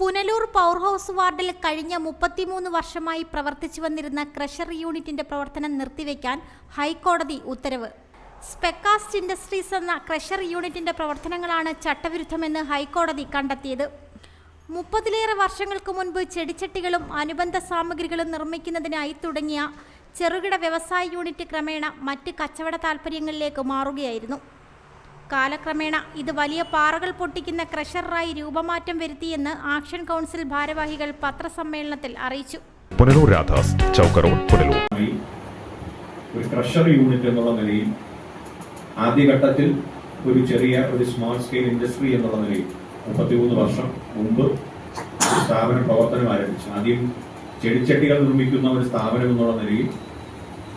Punalur power house വാർഡിൽ കഴിഞ്ഞ മുപ്പത്തിമൂന്ന് വർഷമായി പ്രവർത്തിച്ചു വന്നിരുന്ന ക്രഷർ യൂണിറ്റിന്റെ പ്രവർത്തനം നിർത്തിവെക്കാൻ ഹൈക്കോടതി ഉത്തരവ്. സ്പെക്കാസ്റ്റ് ഇൻഡസ്ട്രീസ് എന്ന ക്രഷർ യൂണിറ്റിന്റെ പ്രവർത്തനങ്ങളാണ് ചട്ടവിരുദ്ധമെന്ന് ഹൈക്കോടതി കണ്ടെത്തിയത്. മുപ്പതിലേറെ വർഷങ്ങൾക്ക് മുൻപ് ചെടിച്ചട്ടികളും അനുബന്ധ സാമഗ്രികളും നിർമ്മിക്കുന്നതിനായി തുടങ്ങിയ ചെറുകിട വ്യവസായ യൂണിറ്റ് ക്രമേണ മറ്റ് കച്ചവട താൽപ്പര്യങ്ങളിലേക്ക് മാറുകയായിരുന്നു. കാലക്രമേണ ഇത് വലിയ പാറകൾ പൊട്ടിക്കുന്ന ക്രഷറായി രൂപമാറ്റം വരുത്തിയെന്ന് ആക്ഷൻ കൗൺസിൽ ഭാരവാഹികൾ പത്രസമ്മേളനത്തിൽ അറിയിച്ചു. പുനലൂർ രാധാസ് ചൗക്കറോഡ് പുനലൂർ. ഒരു ക്രഷർ യൂണിറ്റ് എന്നുള്ള നിലയിൽ ആദ്യഘട്ടത്തിൽ ഒരു ചെറിയ ഒരു സ്മോൾ സ്കെയിൽ ഇൻഡസ്ട്രി എന്നുള്ള നിലയിൽ മുപ്പത്തിമൂന്ന് വർഷം മുമ്പ് സ്ഥാപനം പ്രവർത്തനം ആരംഭിച്ചു. ആദ്യം ചെടിച്ചട്ടികൾ നിർമ്മിക്കുന്ന ഒരു സ്ഥാപനം എന്നുള്ള നിലയിൽ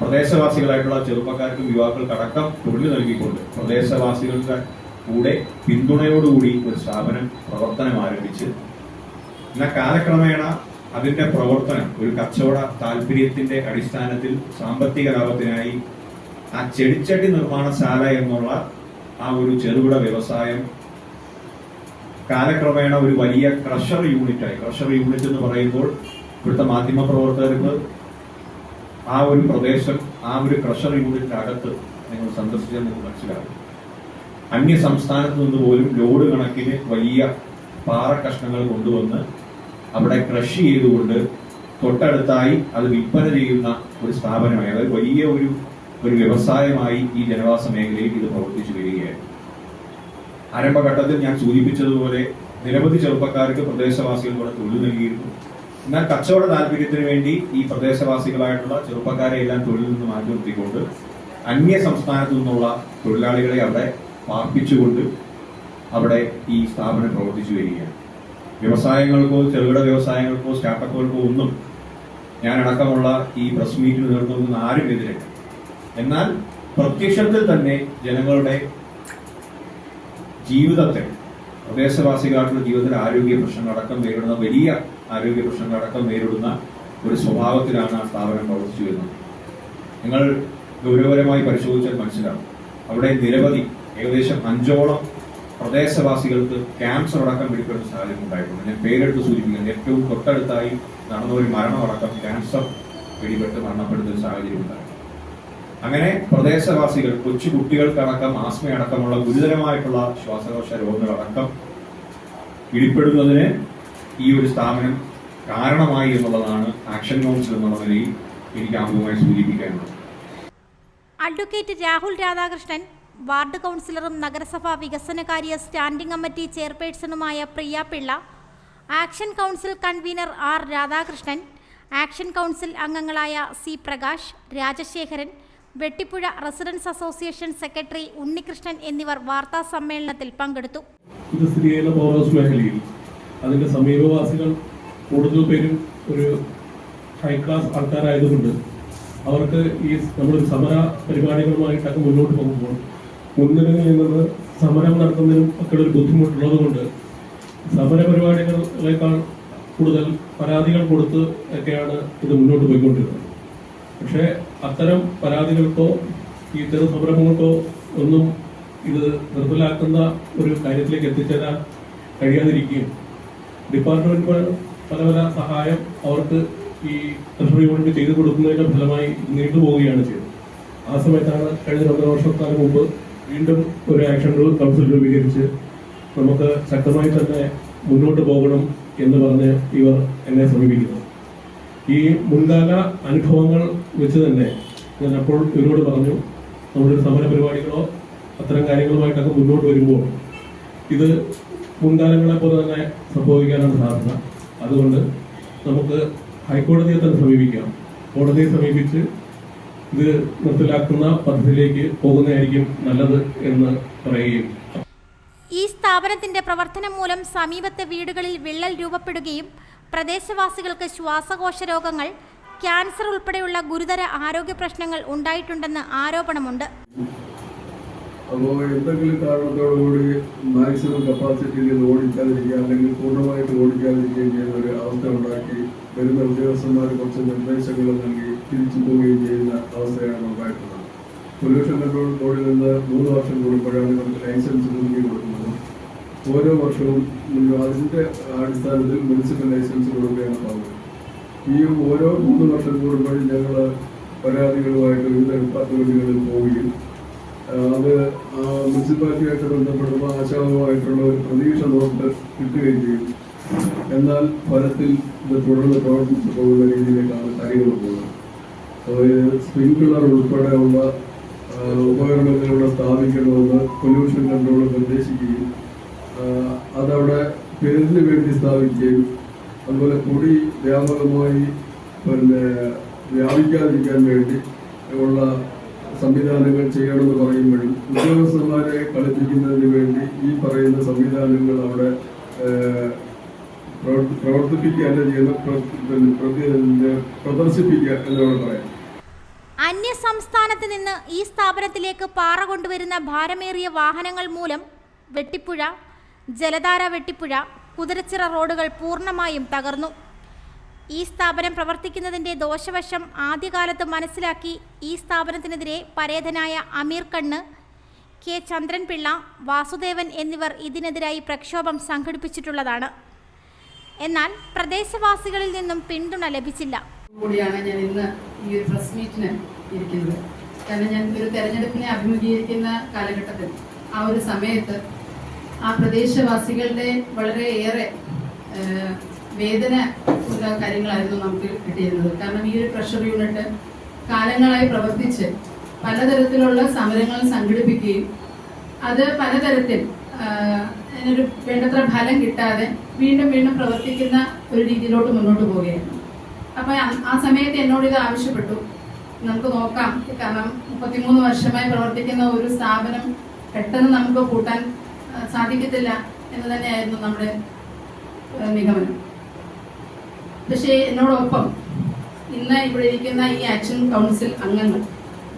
പ്രദേശവാസികളായിട്ടുള്ള ചെറുപ്പക്കാർക്കും യുവാക്കൾക്കും അടക്കം തൊഴിൽ നൽകിക്കൊണ്ട് പ്രദേശവാസികളുടെ കൂടെ പിന്തുണയോടുകൂടി ഒരു സ്ഥാപനം പ്രവർത്തനം ആരംഭിച്ച്. എന്നാൽ കാലക്രമേണ അതിന്റെ പ്രവർത്തനം ഒരു കച്ചവട താല്പര്യത്തിന്റെ അടിസ്ഥാനത്തിൽ സാമ്പത്തിക ലാഭത്തിനായി ആ ചെടിച്ചട്ടി നിർമ്മാണശാല എന്നുള്ള ആ ഒരു ചെറുകിട വ്യവസായം കാലക്രമേണ ഒരു വലിയ ക്രഷർ യൂണിറ്റായി. ക്രഷർ യൂണിറ്റ് എന്ന് പറയുമ്പോൾ ഇവിടുത്തെ മാധ്യമ പ്രവർത്തകർക്ക് ആ ഒരു പ്രദേശം ആ ഒരു ക്രഷർ യൂണിറ്റിന്റെ അകത്ത് നിങ്ങൾ സന്ദർശിച്ചാൽ നിങ്ങൾക്ക് മനസ്സിലാകും അന്യ സംസ്ഥാനത്ത് നിന്ന് പോലും ലോഡ് കണക്കിന് വലിയ പാറ കഷ്ണങ്ങൾ കൊണ്ടുവന്ന് അവിടെ ക്രഷ് ചെയ്തുകൊണ്ട് തൊട്ടടുത്തായി അത് വിൽപ്പന ചെയ്യുന്ന ഒരു സ്ഥാപനമായി അതായത് വലിയ ഒരു ഒരു വ്യവസായമായി ഈ ജനവാസ മേഖലയിൽ ഇത് പ്രവർത്തിച്ചു വരികയായിരുന്നു ആരംഭഘട്ടത്തിൽ ഞാൻ സൂചിപ്പിച്ചതുപോലെ നിരവധി ചെറുപ്പക്കാർക്ക് പ്രദേശവാസികളോട് തൊഴിൽ നൽകിയിരുന്നു. എന്നാൽ കച്ചവട താല്പര്യത്തിന് വേണ്ടി ഈ പ്രദേശവാസികളായിട്ടുള്ള ചെറുപ്പക്കാരെ എല്ലാം തൊഴിലിൽ നിന്ന് മാറ്റി നിർത്തിക്കൊണ്ട് അന്യ സംസ്ഥാനത്തു നിന്നുള്ള തൊഴിലാളികളെ അവിടെ പാർപ്പിച്ചുകൊണ്ട് അവിടെ ഈ സ്ഥാപനം പ്രവർത്തിച്ചു വരികയാണ്. വ്യവസായങ്ങൾക്കോ ചെറുകിട വ്യവസായങ്ങൾക്കോ സ്റ്റാർട്ടപ്പുകൾക്കോ ഒന്നും ഞാൻ അടക്കമുള്ള ഈ പ്രസ് മീറ്റിന് നേതൃത്വം ആരും എതിരല്ല. എന്നാൽ പ്രത്യക്ഷത്തിൽ തന്നെ ജനങ്ങളുടെ ജീവിതത്തെ പ്രദേശവാസികളായിട്ടുള്ള ജീവിതത്തിൽ ആരോഗ്യ പ്രശ്നങ്ങളടക്കം നേരിടുന്ന വലിയ ആരോഗ്യ പ്രശ്നങ്ങളടക്കം നേരിടുന്ന ഒരു സ്വഭാവത്തിലാണ് ആ സ്ഥാപനം പ്രവർത്തിച്ചു വരുന്നത്. നിങ്ങൾ ഗൗരവപരമായി പരിശോധിച്ചാൽ മനസ്സിലാവും. അവിടെ നിരവധി ഏകദേശം അഞ്ചോളം പ്രദേശവാസികൾക്ക് ക്യാൻസർ അടക്കം പിടിപ്പെടുന്ന സാഹചര്യം ഉണ്ടായിട്ടുണ്ട്. ഞാൻ പേരെടുത്ത് സൂചിപ്പിക്കുന്നത് ഏറ്റവും തൊട്ടടുത്തായി നടന്ന ഒരു മരണമടക്കം ക്യാൻസർ പിടിപെട്ട് മരണപ്പെടുന്ന ഒരു സാഹചര്യം ഉണ്ടായി. അങ്ങനെ പ്രദേശവാസികൾ കൊച്ചു കുട്ടികൾക്കടക്കം ആസ്മയടക്കമുള്ള ഗുരുതരമായിട്ടുള്ള ശ്വാസകോശ രോഗങ്ങളടക്കം പിടിപ്പെടുന്നതിന് ഈ ഒരു സ്ഥാപനം കാരണമായി എന്നുള്ളതാണ് ആക്ഷൻ കൗൺസിൽ എന്നുള്ള നിലയിൽ എനിക്ക് ആമുഖമായി സൂചിപ്പിക്കാനുള്ളത്. അഡ്വക്കേറ്റ് രാഹുൽ രാധാകൃഷ്ണൻ വാർഡ് കൗൺസിലറും നഗരസഭാ വികസനകാര്യ standing committee ചെയർപേഴ്സണുമായ Priya Pillai action council convener R Radhakrishnan action council അംഗങ്ങളായ C Prakash Rajasekharan Vettippuzha residents association secretary Unnikrishnan എന്നിവർ വാർത്താ സമ്മേളനത്തിൽ പങ്കെടുത്തു. ഇത് സമീപവാസികൾ കൂടുതൽ പേരും ഒരു ഹൈ ക്ലാസ് ആൾക്കാരായതുകൊണ്ട് അവർക്ക് ഈ നമ്മളൊരു സമര പരിപാടികളുമായിട്ടൊക്കെ മുന്നോട്ട് പോകുമ്പോൾ മുൻനിരയിൽ നിന്ന് സമരം നടത്തുന്നതിനും ഒക്കെ ഒരു ബുദ്ധിമുട്ടുള്ളത് കൊണ്ട് സമര പരിപാടികളേക്കാൾ കൂടുതൽ പരാതികൾ കൊടുത്ത് ഒക്കെയാണ് ഇത് മുന്നോട്ട് പോയിക്കൊണ്ടിരുന്നത്. പക്ഷേ അത്തരം പരാതികൾക്കോ ഈ ചെറു സംരംഭങ്ങൾക്കോ ഒന്നും ഇത് നിർത്തലാക്കുന്ന ഒരു കാര്യത്തിലേക്ക് എത്തിച്ചേരാൻ കഴിയാതിരിക്കുകയും ഡിപ്പാർട്ട്മെന്റ് പല പല സഹായം അവർക്ക് ഈ ട്രഷറി യൂണിറ്റ് ചെയ്തു കൊടുക്കുന്നതിന്റെ ഫലമായി നീണ്ടുപോവുകയാണ് ചെയ്തത്. ആ സമയത്താണ് കഴിഞ്ഞ രണ്ടര വർഷക്കാലം മുമ്പ് വീണ്ടും ഒരു ആക്ഷൻ കൗൺസിൽ രൂപീകരിച്ച് നമുക്ക് ശക്തമായി തന്നെ മുന്നോട്ട് പോകണം എന്ന് പറഞ്ഞ് ഇവർ എന്നെ സമീപിക്കുന്നു ഈ മുൻകാല അനുഭവങ്ങൾ വെച്ച് തന്നെ ഞാൻ അപ്പോൾ ഇവരോട് പറഞ്ഞു നമ്മുടെ ഒരു സമര പരിപാടികളോ അത്തരം കാര്യങ്ങളുമായിട്ടൊക്കെ മുന്നോട്ട് വരുമ്പോൾ ഇത് മുൻകാലങ്ങളെ പോലെ തന്നെ സംഭവിക്കാനാണ് സാധ്യത. അതുകൊണ്ട് നമുക്ക് ഹൈക്കോടതിയെ തന്നെ സമീപിക്കാം. കോടതിയെ സമീപിച്ച് ഇത് നിർത്തലാക്കുന്ന പദ്ധതിയിലേക്ക് പോകുന്നതായിരിക്കും നല്ലത് എന്ന് പറയുകയും. ഈ സ്ഥാപനത്തിന്റെ പ്രവർത്തനം മൂലം സമീപത്തെ വീടുകളിൽ വിള്ളൽ രൂപപ്പെടുകയും പ്രദേശവാസികൾക്ക് ശ്വാസകോശ രോഗങ്ങൾ ക്യാൻസർ ഉൾപ്പെടെയുള്ള ഗുരുതര ആരോഗ്യ പ്രശ്നങ്ങൾ ഉണ്ടായിട്ടുണ്ടെന്ന് ആരോപണമുണ്ട്. അപ്പോൾ എന്തെങ്കിലും കാരണത്തോടുകൂടി മാക്സിമം കപ്പാസിറ്റിയിൽ ഓടിക്കാതിരിക്കുക അല്ലെങ്കിൽ പൂർണമായിട്ട് ഓടിക്കാതിരിക്കുകയും ചെയ്യുന്ന ഒരു അവസ്ഥ ഉണ്ടാക്കി വരുന്ന ഉദ്യോഗസ്ഥന്മാർ കുറച്ച് നിർദ്ദേശങ്ങൾ നൽകി തിരിച്ചു പോവുകയും ചെയ്യുന്ന അവസ്ഥയാണ് ഉണ്ടായിട്ടുള്ളത്. പൊല്യൂഷൻ കൺട്രോൾ ബോർഡിൽ നിന്ന് മൂന്ന് വർഷം കൂടുമ്പോഴാണ് നമുക്ക് ലൈസൻസ് നൽകി കൊടുക്കുന്നത് ഓരോ വർഷവും അതിന്റെ അടിസ്ഥാനത്തിൽ മുനിസിപ്പൽ ലൈസൻസ് കൊടുക്കുകയാണ് പതിവ് ഈ ഓരോ മൂന്ന് വർഷം കൂടുമ്പോഴും ഞങ്ങൾ പരാതികളുമായിട്ട് വിവിധ പദ്ധതികളിൽ പോവുകയും അത് ആ മുനിസിപ്പാലിറ്റിയായിട്ട് ബന്ധപ്പെടുമ്പോൾ ആശാവുമായിട്ടുള്ള ഒരു പ്രതീക്ഷ നമുക്ക് കിട്ടുകയും ചെയ്യും. എന്നാൽ ഫലത്തിൽ ഇത് തുടർന്ന് പ്രവർത്തിച്ചു പോകുന്ന രീതിയിലേക്കാണ് കാര്യങ്ങൾ പോകുന്നത്. അതായത് സ്പ്രിങ്ക്ലർ ഉൾപ്പെടെയുള്ള ഉപകരണങ്ങളിലൂടെ സ്ഥാപിക്കണമെന്ന് പൊല്യൂഷൻ കൺട്രോൾ നിർദ്ദേശിക്കുകയും അതവിടെ പേരിന് വേണ്ടി സ്ഥാപിക്കുകയും അതുപോലെ കൊടി വ്യാപകമായി പിന്നെ വ്യാപിക്കാതിരിക്കാൻ വേണ്ടി ഉള്ള സംവിധാനങ്ങൾ ചെയ്യണമെന്ന് പറയുമ്പോഴും ഉദ്യോഗസ്ഥന്മാരെ കളിപ്പിക്കുന്നതിന് വേണ്ടി ഈ പറയുന്ന സംവിധാനങ്ങൾ അവിടെ അന്യസംസ്ഥാനത്ത് എന്നാണ് പറയാം. നിന്ന് ഈ സ്ഥാപനത്തിലേക്ക് പാറ കൊണ്ടുവരുന്ന ഭാരമേറിയ വാഹനങ്ങൾ മൂലം വെട്ടിപ്പുഴ ജലധാര വെട്ടിപ്പുഴ കുതിരച്ചിറ റോഡുകൾ പൂർണമായും തകർന്നു. ഈ സ്ഥാപനം പ്രവർത്തിക്കുന്നതിന്റെ ദോഷവശം ആദ്യകാലത്ത് മനസ്സിലാക്കി ഈ സ്ഥാപനത്തിനെതിരെ പരേതനായ അമീർ കണ്ണ് കെ. ചന്ദ്രൻപിള്ള വാസുദേവൻ എന്നിവർ ഇതിനെതിരായി പ്രക്ഷോഭം സംഘടിപ്പിച്ചിട്ടുള്ളതാണ്. എന്നാൽ പ്രദേശവാസികളിൽ നിന്നും പിന്തുണ ലഭിച്ചില്ല. കൂടിയാണ് ഞാൻ ഇന്ന് ഈ ഒരു പ്രസ് മീറ്റിന് ഇരിക്കുന്നത്. കാരണം ഞാൻ ഒരു തെരഞ്ഞെടുപ്പിനെ അഭിമുഖീകരിക്കുന്ന കാലഘട്ടത്തിൽ ആ ഒരു സമയത്ത് ആ പ്രദേശവാസികളുടെ വളരെയേറെ വേദന ഉള്ള കാര്യങ്ങളായിരുന്നു നമുക്ക് കിട്ടിയിരുന്നത്. കാരണം ഈ ഒരു പ്രഷർ യൂണിറ്റ് കാലങ്ങളായി പ്രവർത്തിച്ച് പലതരത്തിലുള്ള സമരങ്ങൾ സംഘടിപ്പിക്കുകയും അത് പലതരത്തിൽ അതിനൊരു വേണ്ടത്ര ഫലം കിട്ടാതെ വീണ്ടും വീണ്ടും പ്രവർത്തിക്കുന്ന ഒരു രീതിയിലോട്ട് മുന്നോട്ട് പോവുകയായിരുന്നു. അപ്പൊ ആ- സമയത്ത് എന്നോട് ഇത് ആവശ്യപ്പെട്ടു. നമുക്ക് നോക്കാം. കാരണം മുപ്പത്തിമൂന്ന് വർഷമായി പ്രവർത്തിക്കുന്ന ഒരു സ്ഥാപനം പെട്ടെന്ന് നമുക്ക് കൂട്ടാൻ സാധിക്കത്തില്ല എന്ന് തന്നെയായിരുന്നു നമ്മുടെ നിഗമനം. പക്ഷേ എന്നോടൊപ്പം ഇന്ന് ഇവിടെ ഇരിക്കുന്ന ഈ ആക്ഷൻ കൗൺസിൽ അംഗങ്ങൾ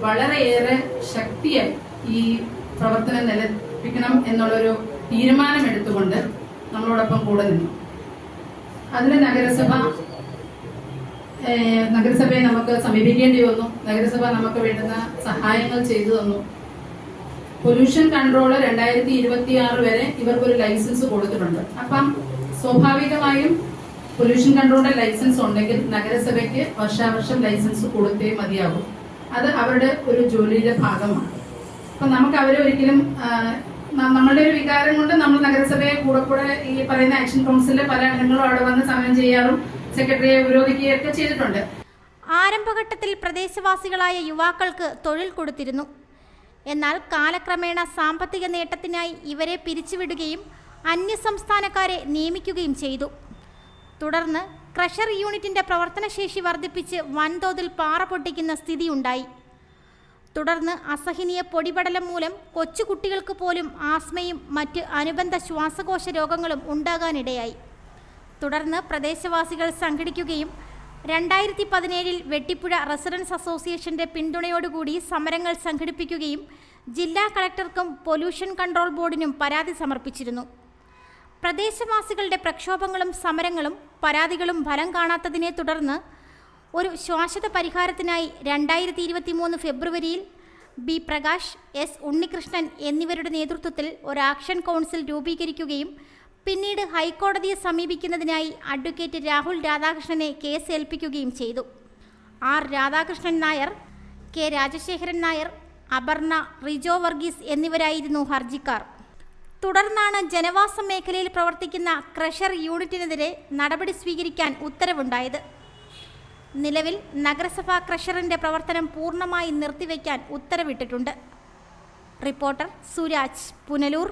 വളരെയേറെ ശക്തിയായി ഈ പ്രവർത്തനം നിലപ്പിക്കണം എന്നുള്ളൊരു തീരുമാനമെടുത്തുകൊണ്ട് നമ്മളോടൊപ്പം കൂടെ നിന്നു. അതിന് നഗരസഭ നഗരസഭയെ നമുക്ക് സമീപിക്കേണ്ടി വന്നു. നഗരസഭ നമുക്ക് വേണ്ടുന്ന സഹായങ്ങൾ ചെയ്തു തന്നു. പൊല്യൂഷൻ കൺട്രോൾ രണ്ടായിരത്തി ഇരുപത്തി ആറ് വരെ ഇവർക്ക് ഒരു ലൈസൻസ് കൊടുത്തിട്ടുണ്ട്. അപ്പം സ്വാഭാവികമായും പൊല്യൂഷൻ കൺട്രോളിന്റെ ലൈസൻസ് ഉണ്ടെങ്കിൽ നഗരസഭയ്ക്ക് വർഷാവർഷം ലൈസൻസ് കൊടുത്തേ മതിയാകും അത് അവരുടെ ഒരു ജോലിയുടെ ഭാഗമാണ്. അപ്പൊ നമുക്ക് അവരെ ഒരിക്കലും നമ്മളുടെ ഒരു വികാരം കൊണ്ട് നമ്മൾ നഗരസഭയെ കൂടെ കൂടെ ഈ പറയുന്ന ആക്ഷൻ കൗൺസിലിലെ പല അംഗങ്ങളും അവിടെ വന്ന് സമയം ചെയ്യാറും സെക്രട്ടറിയെ വിരോധിക്കുകയൊക്കെ ചെയ്തിട്ടുണ്ട്. ആരംഭഘട്ടത്തിൽ പ്രദേശവാസികളായ യുവാക്കൾക്ക് തൊഴിൽ കൊടുത്തിരുന്നു. എന്നാൽ കാലക്രമേണ സാമ്പത്തിക നേട്ടത്തിനായി ഇവരെ പിരിച്ചുവിടുകയും അന്യസംസ്ഥാനക്കാരെ നിയമിക്കുകയും ചെയ്തു. തുടർന്ന് ക്രഷർ യൂണിറ്റിന്റെ പ്രവർത്തനശേഷി വർദ്ധിപ്പിച്ച് വൻതോതിൽ പാറ പൊട്ടിക്കുന്ന സ്ഥിതിയുണ്ടായി. തുടർന്ന് അസഹനീയ പൊടിപടലം മൂലം കൊച്ചുകുട്ടികൾക്ക് പോലും ആസ്മയും മറ്റ് അനുബന്ധ ശ്വാസകോശ രോഗങ്ങളും ഉണ്ടാകാനിടയായി. തുടർന്ന് പ്രദേശവാസികൾ സംഘടിക്കുകയും രണ്ടായിരത്തി പതിനേഴിൽ വെട്ടിപ്പുഴ റെസിഡൻസ് അസോസിയേഷന്റെ പിന്തുണയോടുകൂടി സമരങ്ങൾ സംഘടിപ്പിക്കുകയും ജില്ലാ കളക്ടർക്കും പൊല്യൂഷൻ കൺട്രോൾ ബോർഡിനും പരാതി സമർപ്പിച്ചിരുന്നു. പ്രദേശവാസികളുടെ പ്രക്ഷോഭങ്ങളും സമരങ്ങളും പരാതികളും ഫലം കാണാത്തതിനെ തുടർന്ന് ഒരു ശാശ്വത പരിഹാരത്തിനായി രണ്ടായിരത്തി ഇരുപത്തി മൂന്ന് ഫെബ്രുവരിയിൽ ബി പ്രകാശ് എസ് ഉണ്ണികൃഷ്ണൻ എന്നിവരുടെ നേതൃത്വത്തിൽ ഒരു ആക്ഷൻ കൗൺസിൽ രൂപീകരിക്കുകയും പിന്നീട് ഹൈക്കോടതിയെ സമീപിക്കുന്നതിനായി അഡ്വക്കേറ്റ് രാഹുൽ രാധാകൃഷ്ണനെ കേസ് ഏൽപ്പിക്കുകയും ചെയ്തു. ആർ. രാധാകൃഷ്ണൻ നായർ കെ. രാജശേഖരൻ നായർ അപർണ റിജോ വർഗീസ് എന്നിവരായിരുന്നു ഹർജിക്കാർ. തുടർന്നാണ് ജനവാസ മേഖലയിൽ പ്രവർത്തിക്കുന്ന ക്രഷർ യൂണിറ്റിനെതിരെ നടപടി സ്വീകരിക്കാൻ ഉത്തരവുണ്ടായത്. നിലവിൽ നഗരസഭാ ക്രഷറിന്റെ പ്രവർത്തനം പൂർണമായി നിർത്തിവെക്കാൻ ഉത്തരവിട്ടിട്ടുണ്ട്. റിപ്പോർട്ടർ സുരാജ് പുനലൂർ.